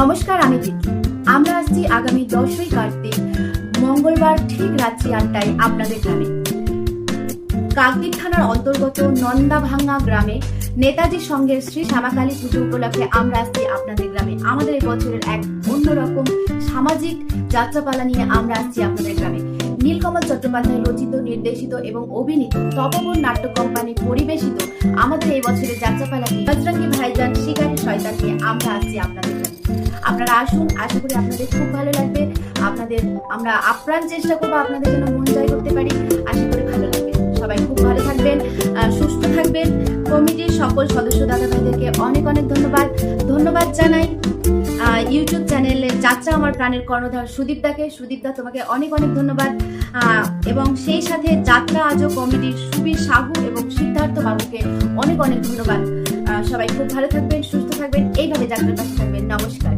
নমস্কার, আমি চিত্র আমরা আসছি আগামী দশই কার্তিক, মঙ্গলবার ঠিক রাত্রি আটটায় আপনাদের গ্রামে। কাকদ্বীপ থানার অন্তর্গত নন্দাভাঙ্গা গ্রামে নেতাজি সঙ্গের শ্রী শ্যামাকালী পুজো উপলক্ষে আমরা আসছি আপনাদের গ্রামে। আমাদের বছরের এক অন্যরকম সামাজিক যাত্রাপালা নিয়ে আমরা আসছি আপনাদের গ্রামে। নীলকমল চট্টোপাধ্যায় রচিত, নির্দেশিত এবং অভিনীত তপবন নাট্য কোম্পানি পরিবেশিত আমাদের এই বছরের যাত্রাপালাটি। বজরঙ্গি ভাইজান, শিকারী শয়তান নিয়ে আমরা আসছি আপনাদের আপনারা আসুন, আশা করি আপনাদের খুব ভালো লাগবে। আপনাদের, আমরা আপ্রাণ চেষ্টা করব আপনাদের জন্য মন জয় করতে পারি। আশা করি ভালো লাগবে। সবাই খুব ভালো থাকবেন সুস্থ থাকবেন। কমিটির সকল সদস্য দাদা ভাইদেরকে অনেক অনেক ধন্যবাদ। ধন্যবাদ জানাই। ইউটিউব চ্যানেলে যাত্রা আমার প্রাণের কর্ণধার সুদীপদাকে সুদীপদা তোমাকে অনেক অনেক ধন্যবাদ। এবং সেই সাথে যাত্রা আজও কমিটির সুবীর সাহু এবং সিদ্ধার্থ বাবুকে অনেক অনেক ধন্যবাদ। সবাই খুব ভালো থাকবেন, সুস্থ থাকবেন। এইভাবে যাত্রার পাশে থাকবেন। নমস্কার।